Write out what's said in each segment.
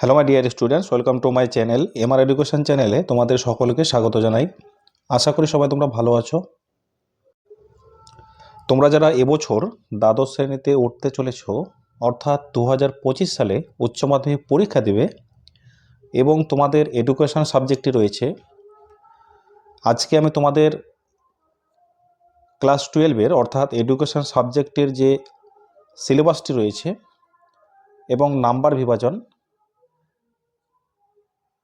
Hello my dear students welcome to my channel MR education চ্যানেলে তোমাদের সকলকে স্বাগত জানাই। আশা করি সবাই তোমরা ভালো আছো। তোমরা যারা এবছর দ্বাদশ শ্রেণীতে উঠতে চলেছ, অর্থাৎ দু হাজার পঁচিশ সালে উচ্চ মাধ্যমিক পরীক্ষা দেবে এবং তোমাদের এডুকেশন সাবজেক্টটি রয়েছে, আজকে আমি তোমাদের ক্লাস টুয়েলভের অর্থাৎ এডুকেশন সাবজেক্টের যে সিলেবাসটি রয়েছে এবং নাম্বার বিভাজন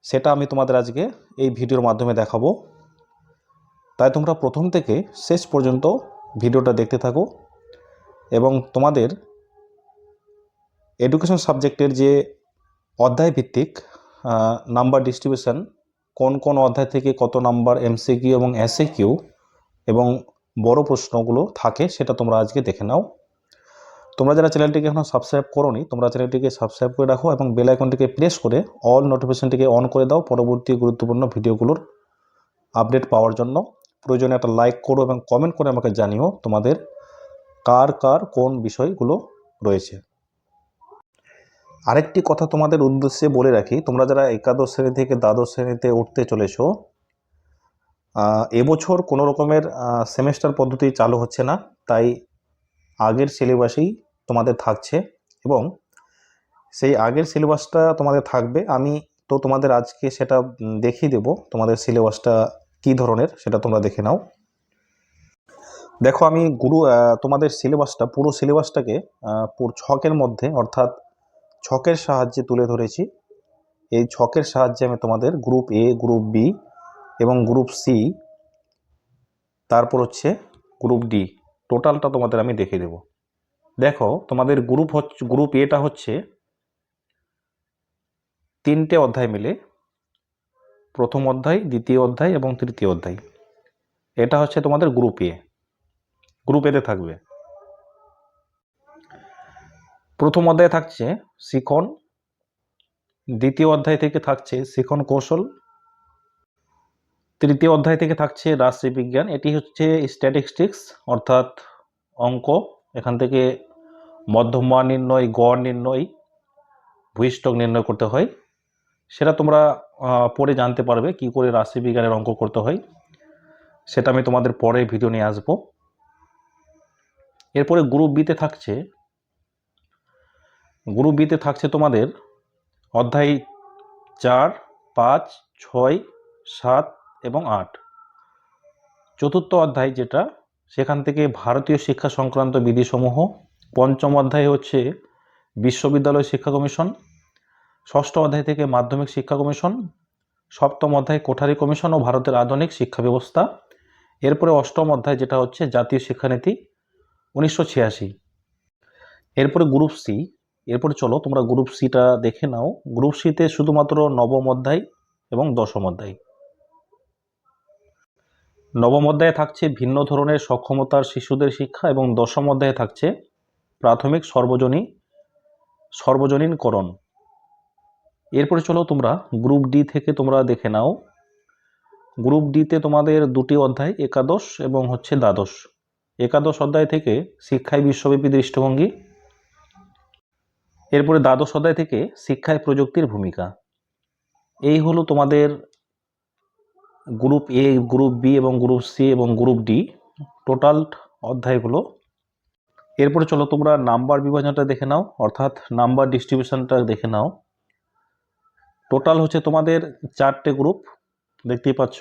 সেটা আমি তোমাদের আজকে এই ভিডিওর মাধ্যমে দেখাবো। তাই তোমরা প্রথম থেকে শেষ পর্যন্ত ভিডিওটা দেখতে থাকো এবং তোমাদের এডুকেশন সাবজেক্টের যে অধ্যায় ভিত্তিক নাম্বার ডিস্ট্রিবিউশন কোন কোন অধ্যায় থেকে কত নাম্বার এমসিকিউ এবং এসএ কিউ এবং বড় প্রশ্নগুলো থাকে সেটা তোমরা আজকে দেখে নাও। তোমরা যারা চ্যানেলটিকে এখনও সাবস্ক্রাইব করোনি, তোমরা চ্যানেলটিকে সাবস্ক্রাইব করে রাখো এবং বেল আইকনটিকে প্রেস করে অল নোটিফিকেশনটিকে অন করে দাও পরবর্তী গুরুত্বপূর্ণ ভিডিওগুলোর আপডেট পাওয়ার জন্য। প্রয়োজনে একটা লাইক করো এবং কমেন্ট করে আমাকে জানিও তোমাদের কার কার, কোন বিষয়গুলো রয়েছে। আরেকটি কথা তোমাদের উদ্দেশ্যে বলে রাখি, তোমরা যারা একাদশ শ্রেণি থেকে দ্বাদশ শ্রেণীতে উঠতে চলেছো এবছর কোনো রকমের সেমেস্টার পদ্ধতি চালু হচ্ছে না, তাই আগের সিলেবাসেই তোমাদের থাকছে এবং সেই আগের সিলেবাসটা তোমাদের থাকবে। আমি তো তোমাদের আজকে সেটা দেখিয়ে দেবো তোমাদের সিলেবাসটা কী ধরনের সেটা তোমরা দেখে নাও। দেখো আমি গুরু তোমাদের সিলেবাসটা, পুরো সিলেবাসটাকে পুরো, ছকের মধ্যে, অর্থাৎ ছকের সাহায্যে তুলে ধরেছি। এই ছকের সাহায্যে আমি তোমাদের গ্রুপ এ, গ্রুপ বি এবং গ্রুপ সি, তারপর হচ্ছে গ্রুপ ডি। টোটালটা তোমাদের আমি দেখিয়ে দেবো। দেখো, তোমাদের গ্রুপ হচ্ছে গ্রুপ এটা হচ্ছে তিনটে অধ্যায় মিলে, প্রথম অধ্যায়, দ্বিতীয় অধ্যায় এবং তৃতীয় অধ্যায়। এটা হচ্ছে তোমাদের গ্রুপ এ গ্রুপ এতে থাকবে। প্রথম অধ্যায়ে থাকছে শিখন, দ্বিতীয় অধ্যায় থেকে থাকছে শিখন কৌশল, তৃতীয় অধ্যায় থেকে থাকছে রাশিবিজ্ঞান এটি হচ্ছে স্ট্যাটিস্টিক্স অর্থাৎ অঙ্ক। এখান থেকে মধ্যমা নির্ণয়, গড় নির্ণয়, ভূইষ্ঠক নির্ণয় করতে হয়। সেটা তোমরা পরে জানতে পারবে কি করে রাশিবিজ্ঞানের অঙ্ক করতে হয়। সেটা আমি তোমাদের পরে ভিডিও নিয়ে আসব। এরপরে গ্রুপ বিতে থাকছে। গ্রুপ বিতে থাকছে তোমাদের অধ্যায় চার, পাঁচ, ছয়, সাত এবং আট। চতুর্থ অধ্যায় যেটা, সেখান থেকে ভারতীয় শিক্ষা সংক্রান্ত বিধিসমূহ পঞ্চম অধ্যায় হচ্ছে বিশ্ববিদ্যালয় শিক্ষা কমিশন। ষষ্ঠ অধ্যায় থেকে মাধ্যমিক শিক্ষা কমিশন। সপ্তম অধ্যায় কোঠারি কমিশন ও ভারতের আধুনিক শিক্ষা ব্যবস্থা। এরপরে অষ্টম অধ্যায় যেটা হচ্ছে জাতীয় শিক্ষানীতি উনিশশো ছিয়াশি। এরপরে গ্রুপ সি। এরপরে চলো তোমরা গ্রুপ সিটা দেখে নাও। গ্রুপ সিতে শুধুমাত্র নবম অধ্যায় এবং দশম অধ্যায়। নবম অধ্যায়ে থাকছে ভিন্ন ধরনের সক্ষমতার শিশুদের শিক্ষা এবং দশম অধ্যায়ে থাকছে প্রাথমিক সর্বজনী সর্বজনীনকরণ। এরপরে চলো তোমরা গ্রুপ ডি থেকে তোমরা দেখে নাও। গ্রুপ ডিতে তোমাদের দুটি অধ্যায়, একাদশ এবং হচ্ছে দ্বাদশ। একাদশ অধ্যায় থেকে শিক্ষায় বিশ্বব্যাপী দৃষ্টিভঙ্গি। এরপরে দ্বাদশ অধ্যায় থেকে শিক্ষায় প্রযুক্তির ভূমিকা। এই হলো তোমাদের গ্রুপ এ, গ্রুপ বি এবং গ্রুপ সি এবং গ্রুপ ডি। টোটাল অধ্যায়গুলো এরপরে চলো তোমরা নাম্বার বিভাজনটা দেখে নাও, অর্থাৎ নাম্বার ডিস্ট্রিবিউশনটা দেখে নাও। টোটাল হচ্ছে তোমাদের চারটে গ্রুপ দেখতেই পাচ্ছ।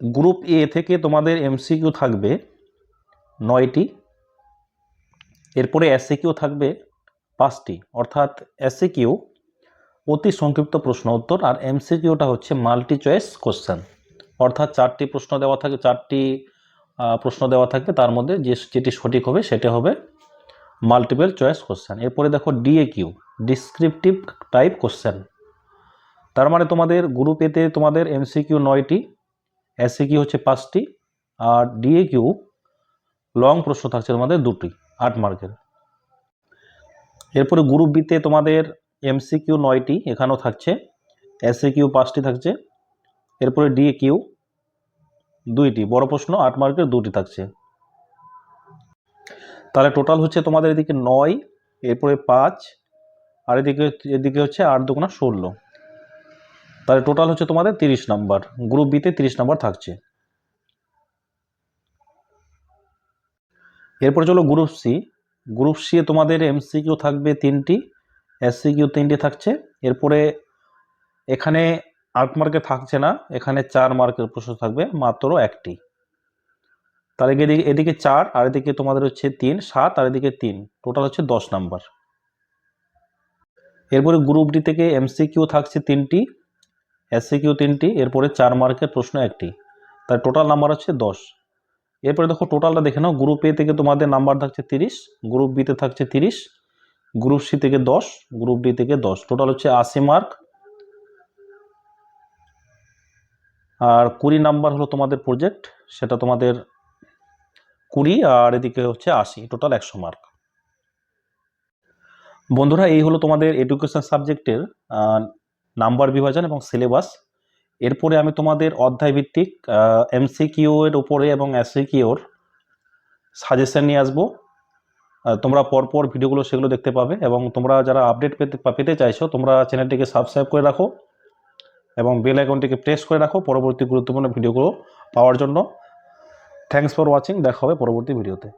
গ্রুপ এ থেকে তোমাদের এমসিকিউ থাকবে নয়টি, এরপরে এসসিকিউ থাকবে পাঁচটি। অর্থাৎ এসসিকিউ অতি সংক্ষিপ্ত প্রশ্ন উত্তর, আর এমসিকিউটা হচ্ছে মাল্টি চয়েস কোশ্চেন অর্থাৎ চারটি প্রশ্ন দেওয়া থাকে, চারটি প্রশ্ন দেওয়া থাকবে, তার মধ্যে যে যেটি সঠিক হবে সেটা হবে মাল্টিপল চয়েস কোশ্চেন এরপরে দেখো DA Q descriptive type question তার মানে তোমাদের গ্রুপ এতে তোমাদের এমসিকিউ নয়টি এসসিকিউ হচ্ছে পাঁচটি, আর ডিএ কিউ লং প্রশ্ন থাকছে তোমাদের দুটি, আট মার্কের। এরপরে গ্রুপ বিতে তোমাদের এমসিকিউ নয়টি, এখানেও থাকছে এসসিকিউ পাঁচটি থাকছে, এরপরে ডিএ কিউ দুইটি, বড় প্রশ্ন, আট মার্কের দুটি থাকছে। তাহলে টোটাল হচ্ছে তোমাদের এদিকে নয়, এরপরে পাঁচ, আর এদিকে এদিকে হচ্ছে আট দুগুণা ষোলো। তাহলে টোটাল হচ্ছে তোমাদের তিরিশ নাম্বার গ্রুপ বিতে তিরিশ নাম্বার থাকছে। এরপরে চলো গ্রুপ সি গ্রুপ সি তোমাদের এমসিকিউ থাকবে তিনটি এসসিকিউ তিনটি থাকছে। এরপরে এখানে আট মার্কে থাকছে না, এখানে চার মার্কের প্রশ্ন থাকবে, মাত্র একটি। তাহলে এদিকে এদিকে চার, আর এদিকে তোমাদের হচ্ছে তিন, সাত, আর এদিকে তিন। টোটাল হচ্ছে দশ নাম্বার। এরপরে গ্রুপ ডি থেকে এমসিকিউ থাকছে তিনটি এসসিকিউ তিনটি, এরপরে চার মার্কের প্রশ্ন একটি। তার টোটাল নাম্বার হচ্ছে দশ। এরপরে দেখো টোটালটা দেখে নাও গ্রুপ এ থেকে তোমাদের নাম্বার থাকছে তিরিশ গ্রুপ বিতে থাকছে তিরিশ গ্রুপ সি থেকে দশ গ্রুপ ডি থেকে দশ। টোটাল হচ্ছে আশি মার্ক আর কুড়ি নাম্বার হলো তোমাদের প্রজেক্ট সেটা তোমাদের কুড়ি আর এদিকে হচ্ছে আশি টোটাল একশো মার্ক বন্ধুরা, এই হলো তোমাদের এডুকেশন সাবজেক্টের নাম্বার বিভাজন এবং সিলেবাস এরপরে আমি তোমাদের অধ্যায় ভিত্তিক এমসিকিউ এর উপরে এবং এসসিকিউর সাজেশন নিয়ে আসব। তোমরা পরপর ভিডিওগুলো সেগুলো দেখতে পাবে এবং তোমরা যারা আপডেট পেতে পেতে চাইছো, তোমরা চ্যানেলটিকে সাবস্ক্রাইব করে রাখো। এবং বেল আইকনটিকে প্রেস করে রাখো পরবর্তী গুরুত্বপূর্ণ ভিডিওগুলো পাওয়ার জন্য। থ্যাংকস ফর ওয়াচিং দেখা হবে পরবর্তী ভিডিওতে